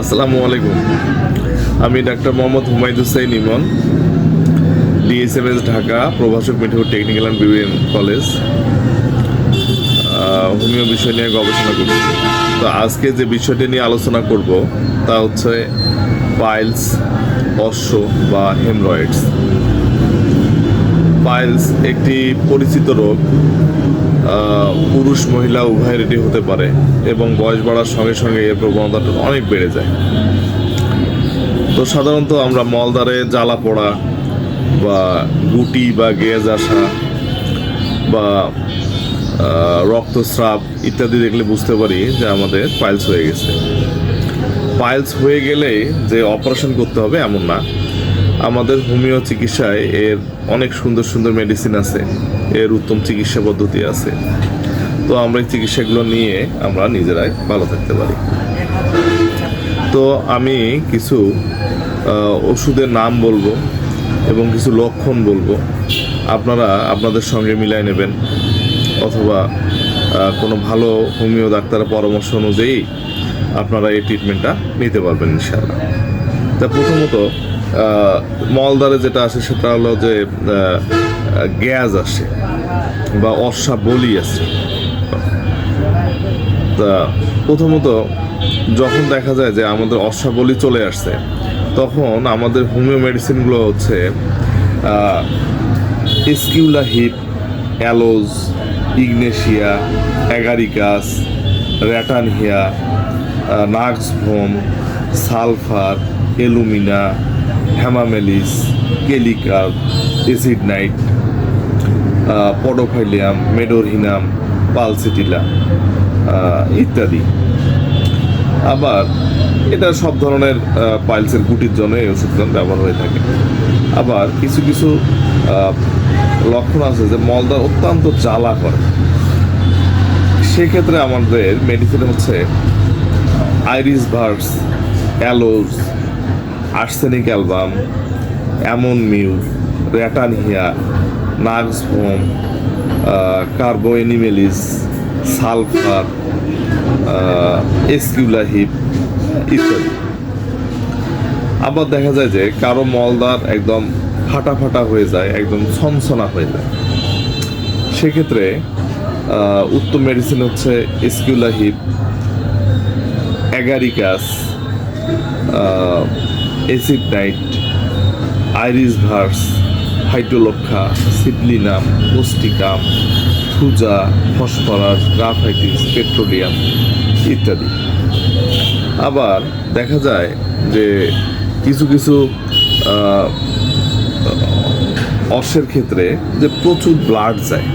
আসসালামু আলাইকুম। আমি ডাক্তার মোহাম্মদ হুমায়ুদ হুসাইন ইমন ডিএসএমএস ঢাকা, প্রভাষক medical technical and BBN college. Homeo বিষয় নিয়ে গবেষণা করছি। তো আজকে যে বিষয়টি নিয়ে আলোচনা করব, তা হচ্ছে পাইলস, অশ্ব বা হেমরয়েডস। পাইলস একটি পরিচিত রোগ পুরুষ, মহিলা উভয়ের এটি হতে পারে এবং বয়স বাড়ার সঙ্গে সঙ্গে এর প্রবণতাটা অনেক বেড়ে যায়। তো সাধারণত আমরা মলদারে জ্বালা পড়া বা গুটি বা গেজ আসা বা রক্তস্রাব ইত্যাদি দেখলে বুঝতে পারি যে আমাদের পাইলস হয়ে গেছে। পাইলস হয়ে গেলে যে অপারেশন করতে হবে এমন না। আমাদের হোমিও চিকিৎসায় এর অনেক সুন্দর সুন্দর মেডিসিন আছে। এর উত্তম চিকিৎসা পদ্ধতি আছে। তো আমরা এই চিকিৎসাগুলো নিয়ে আমরা নিজেরাই ভালো থাকতে পারি। তো আমি কিছু ওষুধের নাম বলব এবং কিছু লক্ষণ বলব। আপনারা আপনাদের সঙ্গে মিলাই নেবেন। অথবা কোনো ভালো হোমিও ডাক্তারের পরামর্শ অনুযায়ী আপনারা এই ট্রিটমেন্টটা নিতে পারবেন ইনশাআল্লাহ। তা প্রথমত মলদারে যেটা আসে সেটা হলো যে গ্যাস আসে বা অর্ষা বলি আসে তা প্রথমত যখন দেখা যায় যে আমাদের অশ্বাবলী চলে আসছে, তখন আমাদের হোমিও মেডিসিনগুলো হচ্ছে aesculus hip, aloes, ignatia, agaricus ratanhia nux vom sulphur, alumina hamamelis kali carb acid nit podophyllum, medorrhinum, pulsatilla ইত্যাদি। আবার এটা সব ধরনের পাইলসের গুটির জন্য এই ওষুধগুলো ব্যবহার হয়ে থাকে। আবার কিছু কিছু লক্ষণ আছে যে মলদার অত্যন্ত জ্বালা করে। সেক্ষেত্রে আমাদের মেডিসিন হচ্ছে iris vers aloes arsenic album ammon mur ratanhia nux vom carbo animalis sulphur aesculus hip ইত্যাদি। আবার দেখা যায় যে কারও মলদার একদম ফাটা ফাটা হয়ে যায়, একদম ছনছনা হয়ে যায়। সেক্ষেত্রে উত্তম মেডিসিন হচ্ছে aesculus hip agaricus acid nit iris vers হাইড্রোলক্ষা সিপলিনাম পোস্টিকাম থুজা ফসফরাস গ্রাফাইটিস পেট্রোলিয়াম ইত্যাদি। আবার দেখা যায় যে কিছু কিছু আহ, অশ্বের ক্ষেত্রে যে প্রচুর ব্লাড যায়।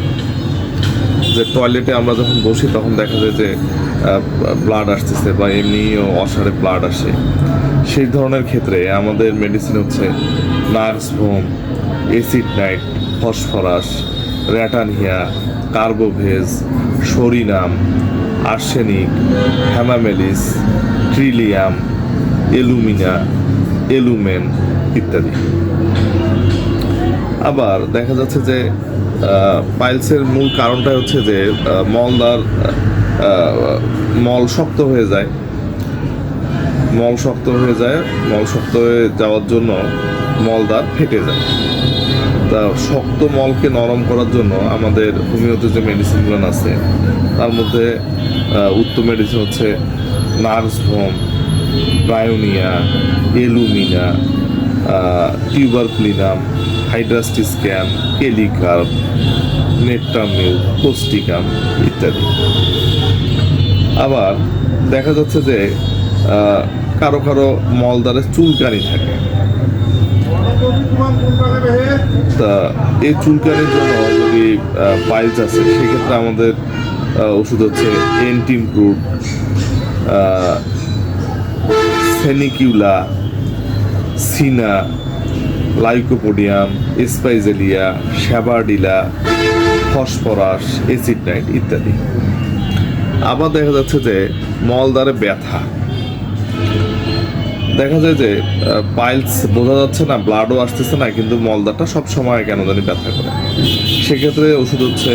যে টয়লেটে আমরা যখন বসি তখন দেখা যায় যে ব্লাড আসতেছে বা এমনিও অসারে ব্লাড আসে। সেই ধরনের ক্ষেত্রে আমাদের মেডিসিন হচ্ছে nux vom acid nit phosphorus ratanhia carbo veg, psorinum arsenic hamamelis trillium alumina alumen ইত্যাদি। আবার দেখা যাচ্ছে যে পাইলসের মূল কারণটা হচ্ছে যে মলদার মল শক্ত হয়ে যায়। মল শক্ত হয়ে যায়, মল শক্ত হয়ে যাওয়ার জন্য মলদার ফেটে যায়। তা শক্ত মলকে নরম করার জন্য আমাদের হোমিওতে যে মেডিসিনগুলো আছে, তার মধ্যে উত্তম মেডিসিন হচ্ছে nux vom bryonia alumina tuberculinum হাইড্রাস্টিসক্যাম kali carb নেট্টামিল পোস্টিকাম ইত্যাদি। আবার দেখা যাচ্ছে যে কারও কারও মলদারে চুলকানি থাকে। তা এই চুলকানির জন্য যদি পাইলস আছে, সেক্ষেত্রে আমাদের ওষুধ হচ্ছে এন্টিমপ্রুড sanicula cina, lycopodium, spigelia, sabadilla, phosphorus, acid nit ইত্যাদি। আবার দেখা যাচ্ছে যে মলদারে ব্যথা। দেখা যায় যে পাইলস বোঝা যাচ্ছে না ব্লাডও আসতেছে না, কিন্তু মলদাটা সব সময় কেন জানি ব্যথা করে। সেক্ষেত্রে ওষুধ হচ্ছে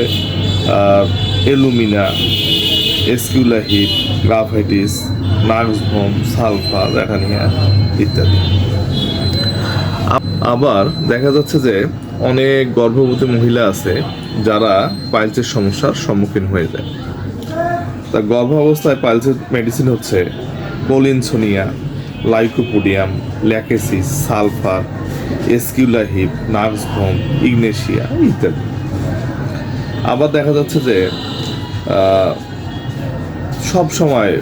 এলুমিনা এসকিউলা হিট গ্রাফাইটিস নার্ভসভোম সালফা র্যাটানিয়া ইত্যাদি। আবার দেখা যাচ্ছে যে, অনেক গর্ভবতী মহিলা আছে যারা পাইলসের সমস্যার সম্মুখীন হয়ে যায়। তা গর্ভাবস্থায় পাইলসের মেডিসিন হচ্ছে collinsonia lycopodium, lachesis, sulphur, aesculus hip নার্ভসভোম ignatia ইত্যাদি। আবার দেখা যাচ্ছে যে সব সময়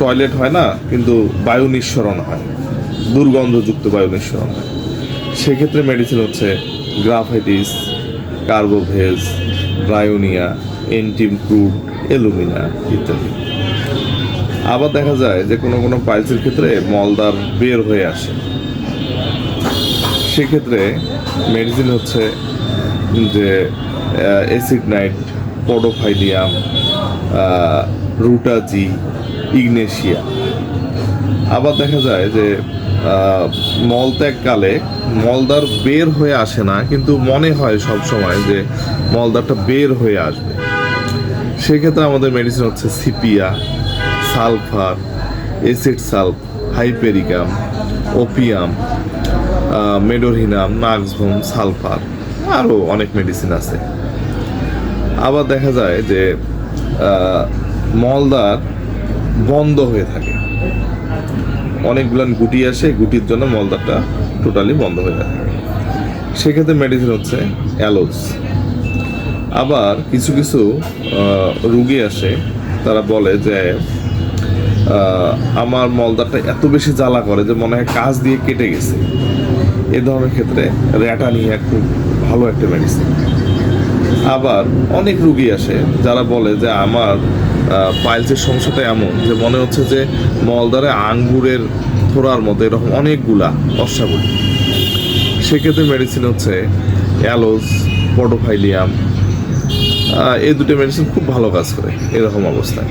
টয়লেট হয় না, কিন্তু বায়ু নিঃসরণ হয়। দুর্গন্ধযুক্ত বায়ু নিঃসরণ হয়। সেক্ষেত্রে মেডিসিন হচ্ছে graphites, carbo veg bryonia antim crud alumina ইত্যাদি। আবার দেখা যায় যে কোনো কোনো পাইলসের ক্ষেত্রে মলদার বের হয়ে আসে। সেক্ষেত্রে মেডিসিন হচ্ছে যে অ্যাসিড নাইট পডোফাইলিয়াম রুটাজি, ইগনেশিয়া। আবার দেখা যায় যে মলত্যাগকালে মলদার বের হয়ে আসে না, কিন্তু মনে হয় সব সময় যে মলদারটা বের হয়ে আসবে। সেক্ষেত্রে আমাদের মেডিসিন হচ্ছে sepia sulphur acid sulph hypericum opium medorrhinum nux vom sulphur আরও অনেক মেডিসিন আছে। আবার দেখা যায় যে মলদার বন্ধ হয়ে থাকে। অনেকগুলো গুটি আসে গুটির জন্য মলদারটা টোটালি বন্ধ হয়ে থাকে। সেক্ষেত্রে মেডিসিন হচ্ছে অ্যালোজ। আবার কিছু কিছু রুগী আসে, তারা বলে যে আমার মলদারটা এত বেশি জ্বালা করে যে মনে হয় কাজ দিয়ে কেটে গেছে। এ ধরনের ক্ষেত্রে র্যাটা নিয়ে খুব ভালো একটা মেডিসিন আবার অনেক রুগী আসে যারা বলে যে আমার পাইলসের সমস্যাটা এমন যে মনে হচ্ছে যে মলদারে আঙ্গুরের থোড়ার মতো এরকম অনেকগুলা অশ্বাবলী সেক্ষেত্রে মেডিসিন হচ্ছে অ্যালোস পডোফাইলিয়াম আহ, এই দুটো মেডিসিন খুব ভালো কাজ করে এরকম অবস্থায়।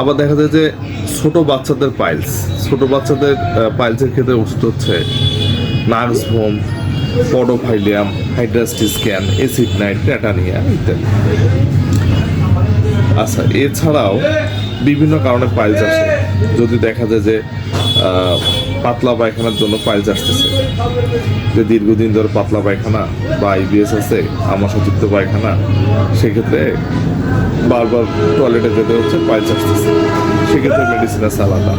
আবার দেখা যায় যে ছোট বাচ্চাদের পাইলস ছোট বাচ্চাদের পাইলসের ক্ষেত্রে ওষুধ হচ্ছে নার্ভসভোম পডোফাইলিয়াম হাইড্রাস্টিস্ক্যান এসিড নাইট ট্যাটানিয়া ইত্যাদি। আচ্ছা এছাড়াও বিভিন্ন কারণে পাইলস আসে। যদি দেখা যায় যে পাতলা পায়খানার জন্য পাইলস আসতেছে। যে দীর্ঘদিন ধরে পাতলা পায়খানা বা আইবিএস আছে আমাশাযুক্ত পায়খানা, সেক্ষেত্রে বারবার টয়লেটে যেতে হচ্ছে পাইলস আসতেছে। সেক্ষেত্রে মেডিসিন আছে আলাদা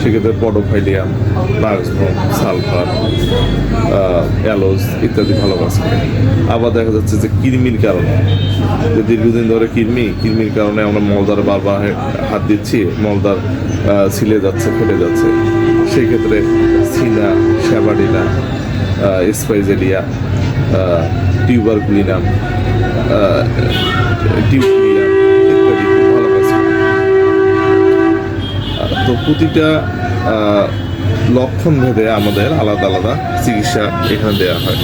সেক্ষেত্রে পডোফাইলিয়াম নার্ভসভোম সালফার অ্যালোজ ইত্যাদি ভালো কাজ করে। আবার দেখা যাচ্ছে যে কৃমির কারণে, যে দীর্ঘদিন ধরে কৃমি, কৃমির কারণে আমরা মলদার বারবার হাত দিচ্ছি মলদার ছিলে যাচ্ছে, ফেটে যাচ্ছে। সেই ক্ষেত্রে সিনা, শ্যাবাডিনা স্পাইজেলিয়া টিউবারকুলিনাম টিউক্রিয়াম তো প্রতিটা লক্ষণ ভেদে আমাদের আলাদা আলাদা চিকিৎসা এখানে দেওয়া হয়।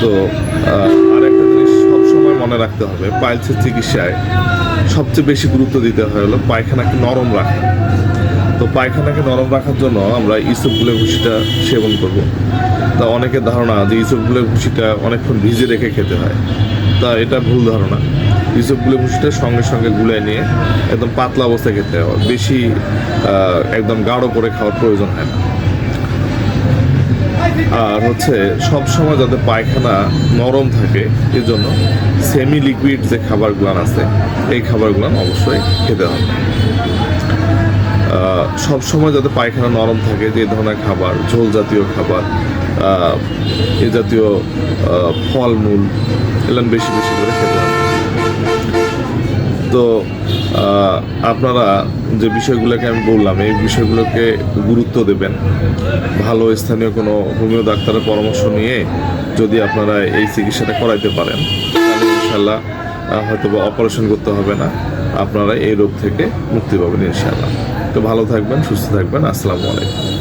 তো আর একটা জিনিস সবসময় মনে রাখতে হবে, পাইলসের চিকিৎসায় সবচেয়ে বেশি গুরুত্ব দিতে হয় হলো পায়খানাকে নরম রাখা। তো পায়খানাকে নরম রাখার জন্য আমরা ইসবগুলের ভুসিটা সেবন করব। তা অনেকের ধারণা যে ইসবগুলের ভুসিটা অনেকক্ষণ ভিজে রেখে খেতে হয়। তা এটা ভুল ধারণা। ইসবগুলের ভুসিটা সঙ্গে সঙ্গে গুলায় নিয়ে একদম পাতলা অবস্থায় খেতে হয়। বেশি একদম গাঢ় করে খাওয়ার প্রয়োজন হয় না। আর হচ্ছে, সব সময় যাতে পায়খানা নরম থাকে এর জন্য সেমি লিকুইড যে খাবারগুলো আছে, এই খাবারগুলো অবশ্যই খেতে হবে সব সময় যাতে পায়খানা নরম থাকে, যে ধরনের খাবার, ঝোল জাতীয় খাবার এ জাতীয় ফলমূল এগুলো বেশি বেশি করে খেতে হবে তো আপনারা যে বিষয়গুলোকে আমি বললাম, এই বিষয়গুলোকে গুরুত্ব দেবেন। ভালো স্থানীয় কোনো হোমিও ডাক্তারের পরামর্শ নিয়ে যদি আপনারা এই চিকিৎসাটা করাইতে পারেন, তাহলে ইনশাল্লাহ হয়তো বা অপারেশন করতে হবে না। আপনারা এই রোগ থেকে মুক্তি পাবেন ইনশাল্লাহ তো ভালো থাকবেন, সুস্থ থাকবেন। আসসালামু আলাইকুম।